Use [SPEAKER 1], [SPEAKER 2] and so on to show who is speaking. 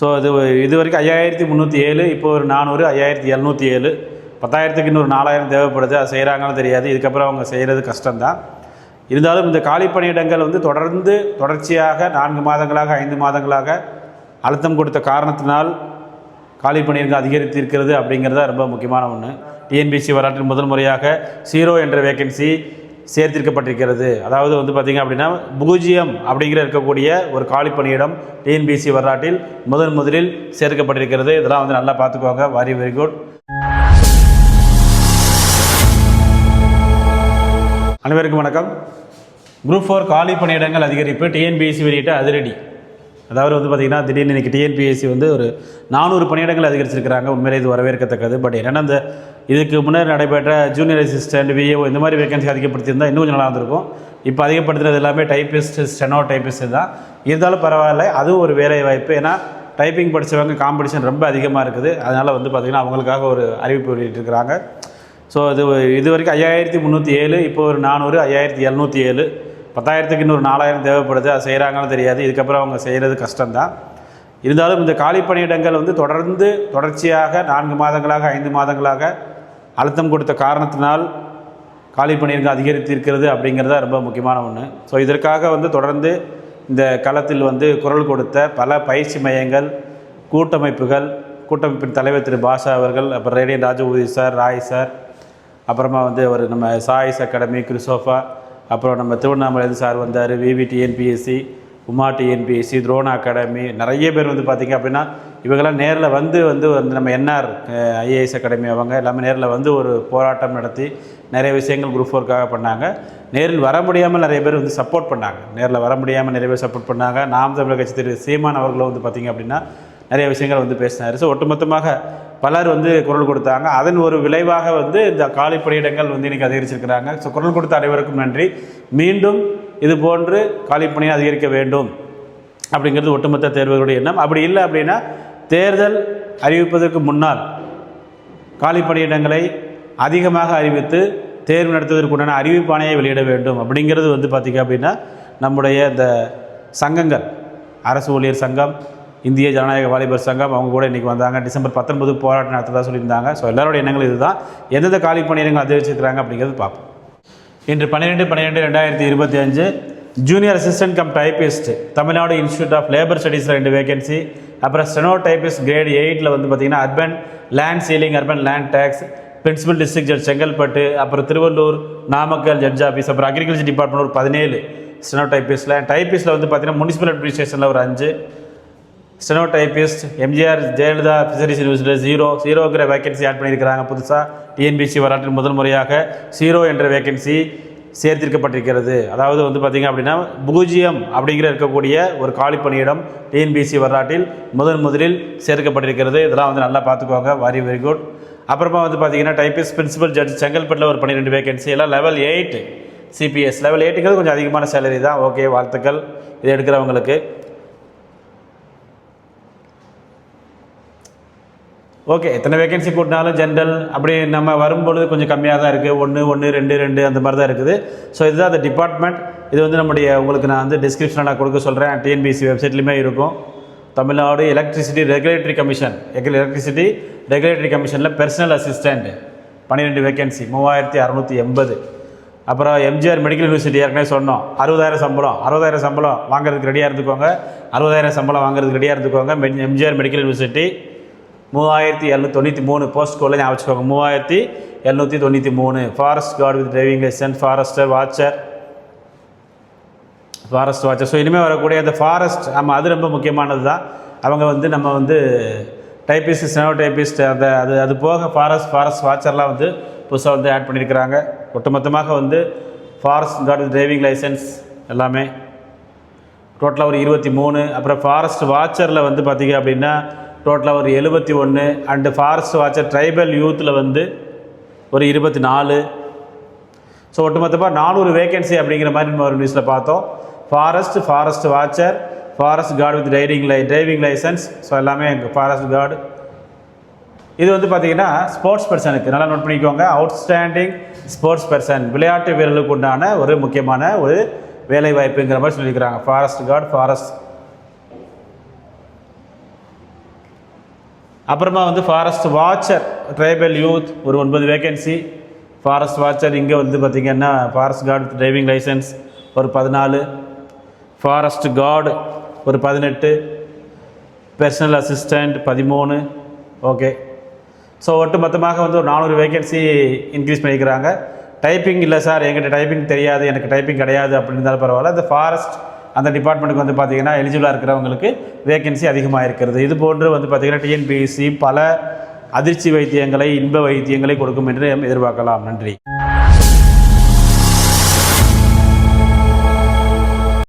[SPEAKER 1] So இது இது வரைக்கும் ஐயாயிரத்தி முந்நூற்றி ஏழு இப்போ ஒரு நானூறு ஐயாயிரத்தி எழுநூற்றி ஏழு. பத்தாயிரத்துக்கு இன்னொரு நாலாயிரம் தேவைப்படுது அது செய்கிறாங்கன்னு தெரியாது. இதுக்கப்புறம் அவங்க செய்கிறது கஷ்டம்தான். இருந்தாலும் இந்த காலி பணியிடங்கள் வந்து தொடர்ந்து தொடர்ச்சியாக நான்கு மாதங்களாக ஐந்து மாதங்களாக அழுத்தம் கொடுத்த காரணத்தினால் காலி பணியிடங்கள் அதிகரித்து இருக்கிறது அப்படிங்கிறது தான் ரொம்ப முக்கியமான ஒன்று டிஎன்பிசி வரலாற்றில் முதல் முறையாக சீரோ என்ற வேக்கன்சி சேர்த்திருக்கப்பட்டிருக்கிறது. அதாவது வந்து பார்த்திங்க அப்படின்னா பூஜ்ஜியம் அப்படிங்கிற இருக்கக்கூடிய ஒரு காலி பணியிடம் டிஎன்பிசி வரலாற்றில் முதன் முதலில் சேர்க்கப்பட்டிருக்கிறது. இதெல்லாம் வந்து நல்லா பார்த்துக்கோங்க. வெரி வெரி குட் அனைவருக்கும் வணக்கம். குரூப் ஃபோர் காலி பணியிடங்கள் அதிகரிப்பு டிஎன்பிஎஸ்சி வெளியிட்ட அதிரடி. அதாவது வந்து பார்த்திங்கன்னா திடீர்னு இன்றைக்கி டிஎன்பிஎஸ்சி வந்து ஒரு நானூறு பணியிடங்கள் அதிகரிச்சிருக்கிறாங்க. உண்மையிலே இது வரவேற்கத்தக்கது. பட் என்னென்னா இந்த இதுக்கு முன்னர் நடைபெற்ற ஜூனியர் அசிஸ்டன்ட் விஏஓ இந்த மாதிரி வேகன்சி அதிகப்படுத்தியிருந்தால் இன்னும் கொஞ்சம் நல்லா இருந்திருக்கும். இப்போ அதிகப்படுத்துறது எல்லாமே டைப்பிஸ்ட் ஸ்டெனோ டைப்பிஸ்ட் தான். இருந்தாலும் பரவாயில்ல அதுவும் ஒரு வேலை வாய்ப்பு. ஏன்னா டைப்பிங் படித்தவங்க காம்படிஷன் ரொம்ப அதிகமாக இருக்குது. அதனால் வந்து பார்த்திங்கன்னா அவங்களுக்காக ஒரு அறிவிப்பு வெளியிட்டிருக்கிறாங்க. ஸோ இது இது வரைக்கும் ஐயாயிரத்தி முந்நூற்றி ஏழு இப்போ ஒரு நானூறு ஐயாயிரத்தி எழுநூற்றி ஏழு. பத்தாயிரத்துக்கு இன்னொரு நாலாயிரம் தேவைப்படுது அது செய்கிறாங்கன்னு தெரியாது. இதுக்கப்புறம் அவங்க செய்கிறது கஷ்டம்தான். இருந்தாலும் இந்த காலி பணியிடங்கள் வந்து தொடர்ந்து தொடர்ச்சியாக நான்கு மாதங்களாக ஐந்து மாதங்களாக அழுத்தம் கொடுத்த காரணத்தினால் காலி பணியிடங்கள் அதிகரித்து இருக்கிறது அப்படிங்கிறது தான் ரொம்ப முக்கியமான ஒன்று ஸோ இதற்காக வந்து தொடர்ந்து இந்த களத்தில் வந்து குரல் கொடுத்த பல பயிற்சி மையங்கள் கூட்டமைப்புகள் கூட்டமைப்பின் தலைவர் திரு. பாஷா அவர்கள் அப்புறம் ரேடியன் ராஜபூதி சார் ராய் சார் அப்புறமா வந்து அவர் நம்ம சாய்ஸ் அகாடமி கிறிசோஃபா அப்புறம் நம்ம திருவண்ணாமலை சார் வந்தார் விவி TNPSC Uma TNPSC Drona academy நிறைய பேர் வந்து பார்த்திங்க அப்படின்னா இவங்கெல்லாம் நேரில் வந்து வந்து வந்து நம்ம என்ஆர் ஐஏஎஸ் அகாடமி அவங்க எல்லாமே நேரில் வந்து ஒரு போராட்டம் நடத்தி நிறைய விஷயங்கள் குரூப் ஒர்க்காக பண்ணாங்க. நேரில் வர முடியாமல் நிறைய பேர் வந்து சப்போர்ட் பண்ணாங்க. நேரில் வர முடியாமல் நிறைய பேர் சப்போர்ட் பண்ணாங்க. நாம் தமிழர் கட்சி திரு சீமான் அவர்களும் வந்து பார்த்திங்க அப்படின்னா நிறைய விஷயங்கள் வந்து பேசினார். ஸோ ஒட்டுமொத்தமாக பலர் வந்து குரல் கொடுத்தாங்க. அதன் ஒரு விளைவாக வந்து இந்த காலி பணியிடங்கள் வந்து இன்றைக்கி அதிகரிச்சிருக்கிறாங்க. ஸோ குரல் கொடுத்த அனைவருக்கும் நன்றி. மீண்டும் இது போன்று காலி பணியை அதிகரிக்க வேண்டும் அப்படிங்கிறது ஒட்டுமொத்த தேர்வுகளுடைய எண்ணம். அப்படி இல்லை அப்படின்னா தேர்தல் அறிவிப்பதற்கு முன்னால் காலி பணியிடங்களை அதிகமாக அறிவித்து தேர்வு நடத்துவதற்குண்டான அறிவிப்பாணையை வெளியிட வேண்டும் அப்படிங்கிறது வந்து பார்த்திங்க அப்படின்னா நம்முடைய இந்த சங்கங்கள் அரசு ஊழியர் சங்கம் இந்திய ஜனநாயக வாலிபர் சங்கம் அவங்க கூட இன்றைக்கி வந்தாங்க. டிசம்பர் பத்தொன்பது போராட்டம் நடத்ததாக சொல்லியிருந்தாங்க. ஸோ எல்லாரோட எண்ணங்கள் இதுதான். எந்தெந்த காலி பணியிடங்கள் அதிகரிச்சிருக்கிறாங்க அப்படிங்கிறது பார்ப்போம். இன்று பன்னிரெண்டு பன்னிரெண்டு ரெண்டாயிரத்தி இருபத்தி அஞ்சு junior assistant cum typist Tamil Nadu institute of labour ஸ்டடீஸில் ரெண்டு வேகன்சி அப்புறம் ஸ்டெனோ டைப்பிஸ்ட் கிரேட் எயிட்டில் வந்து பார்த்திங்கன்னா urban land ceiling urban land tax principal district judge Chengalpattu அப்புறம் திருவள்ளூர் நாமக்கல் ஜட்ஜ் ஆஃபீஸ் அப்புறம் அக்ரிகல்ச்சர் டிபார்ட்மெண்ட் ஒரு பதினேழு ஸ்டெனோ டைபிஸ்டில் டைபிஸ்டில் வந்து பார்த்திங்கன்னா முனிசிபல் அட்மினிஸ்ட்ரேஷனில் ஒரு அஞ்சு ஸ்டெனோடைபிஸ்ட் எம்ஜிஆர் ஜெயலலிதா ஃபிஷரிஸ் யூனிவர்சிட்டியில் ஜீரோ ஜீரோங்கிற வேகன்சி ஆட் பண்ணியிருக்கிறாங்க புதுசாக டிஎன்பிசி வரலாற்றில் முதல் முறையாக ஜீரோ என்ற வேகன்சி சேர்த்திருக்கப்பட்டிருக்கிறது. அதாவது வந்து பார்த்திங்க அப்படின்னா பூஜ்ஜியம் அப்படிங்கிற இருக்கக்கூடிய ஒரு காலி பணியிடம் டிஎன்பிசி வரலாற்றில் முதன் முதலில் சேர்க்கப்பட்டிருக்கிறது. இதெல்லாம் வந்து நல்லா பார்த்துக்கோங்க. வெரி வெரி குட் அப்புறமா வந்து பார்த்திங்கன்னா டைபிஸ் பிரின்சிபல் ஜட்ஜ் செங்கல்பட்டில் ஒரு பன்னிரெண்டு வேகன்சி எல்லாம் லெவல் எயிட் சிபிஎஸ் லெவல் எயிட்டுங்கிறது கொஞ்சம் அதிகமான சேலரி தான். ஓகே வாழ்த்துக்கள். இதை எடுக்கிறவங்களுக்கு. ஓகே எத்தனை வேகன்சி கூட்டினாலும் ஜென்ரல் அப்படி நம்ம வரும்பொழுது கொஞ்சம் கம்மியாக தான் இருக்குது ஒன்று ஒன்று ரெண்டு ரெண்டு அந்த மாதிரி தான் இருக்குது. ஸோ இதுதான் அந்த டிபார்ட்மெண்ட் இது வந்து நம்முடைய உங்களுக்கு நான் வந்து டிஸ்கிரிப்ஷனில் நான் கொடுக்க சொல்கிறேன் டிஎன்பிசி வெப்சைட்லையுமே இருக்கும். Tamil Nadu electricity regulatory commission electricity regulatory கமிஷனில் personal assistant பன்னிரெண்டு வேகன்சி மூவாயிரத்தி அறநூற்றி எண்பது. அப்புறம் எம்ஜிஆர் மெடிக்கல் யூனிவர்சிட்டி ஏற்கனவே சொன்னோம். அறுபதாயிரம் சம்பளம். அறுபதாயிரம் சம்பளம் வாங்குறதுக்கு ரெடியாக இருந்துக்கோங்க. அறுபதாயிரம் சம்பளம் வாங்குறதுக்கு ரெடியாக இருந்துக்கோங்க. எம்ஜிஆர் மெடிக்கல் யூனிவர்சிட்டி மூவாயிரத்தி எழுநூற்றி தொண்ணூற்றி மூணு போஸ்ட் கோடில் ஞாபகம் வச்சுக்கோங்க. மூவாயிரத்தி எழுநூற்றி தொண்ணூற்றி மூணு. Forest guard with driving licence forester watcher forest watcher so இனிமேல் வரக்கூடிய அந்த ஃபாரஸ்ட் ஆமாம் அது ரொம்ப முக்கியமானது தான். அவங்க வந்து நம்ம வந்து டைப்பிஸ்ட் ஸ்னோ டைப்பிஸ்ட் அந்த அது அது போக ஃபாரஸ்ட் ஃபாரஸ்ட் வாட்சர்லாம் வந்து புதுசாக வந்து ஆட் பண்ணியிருக்கிறாங்க ஒட்டுமொத்தமாக வந்து ஃபாரஸ்ட் கார்டு டிரைவிங் லைசன்ஸ் எல்லாமே. டோட்டலாக ஒரு இருபத்தி மூணு. அப்புறம் ஃபாரஸ்ட் வாட்சரில் வந்து பார்த்திங்க அப்படின்னா டோட்டலாக ஒரு எழுபத்தி ஒன்று அண்டு ஃபாரஸ்ட் வாட்சர் ட்ரைபல் யூத்தில் வந்து ஒரு இருபத்தி நாலு. ஸோ ஒட்டுமொத்தமாக நானூறு வேகன்சி அப்படிங்கிற மாதிரி நம்ம ஒரு நியூஸில் பார்த்தோம். Forest forest watcher forest guard with driving lie driving licence so எல்லாமே எங்கள் ஃபாரஸ்ட் கார்டு இது வந்து பார்த்தீங்கன்னா ஸ்போர்ட்ஸ் பர்சனுக்கு நல்லா நோட் பண்ணிக்கோங்க. அவுட்ஸ்டாண்டிங் ஸ்போர்ட்ஸ் பர்சன் விளையாட்டு வீரர்களுக்கு உண்டான ஒரு முக்கியமான ஒரு வேலை வாய்ப்புங்கிற மாதிரி சொல்லியிருக்கிறாங்க. ஃபாரஸ்ட் கார்டு ஃபாரஸ்ட் அப்புறமா வந்து ஃபாரஸ்ட் வாட்சர் ட்ரைபல் யூத் ஒரு ஒன்பது வேகன்சி ஃபாரஸ்ட் வாட்சர் இங்கே வந்து பார்த்திங்கன்னா ஃபாரஸ்ட் கார்டு டிரைவிங் லைசன்ஸ் ஒரு பதினாலு. ஃபாரஸ்ட் கார்டு ஒரு பதினெட்டு. பர்சனல் அசிஸ்டண்ட் பதிமூணு. ஓகே ஸோ ஒட்டு மொத்தமாக வந்து ஒரு நானூறு வேகன்சி இன்க்ரீஸ் பண்ணிக்கிறாங்க. டைப்பிங் இல்லை சார் என்கிட்ட டைப்பிங் தெரியாது எனக்கு டைப்பிங் கிடையாது அப்படின்னு இருந்தாலும் பரவாயில்ல. இந்த ஃபாரஸ்ட் அந்த டிபார்ட்மெண்ட்டுக்கு வந்து பார்த்திங்கன்னா எலிஜிபிளாக இருக்கிறவங்களுக்கு வேகன்சி அதிகமாக இருக்கிறது. இது போன்று வந்து பார்த்திங்கன்னா டிஎன்பிஎஸ்சி பல அதிர்ச்சி வைத்தியங்களை இன்ப வைத்தியங்களை கொடுக்கும் என்று எதிர்பார்க்கலாம். நன்றி.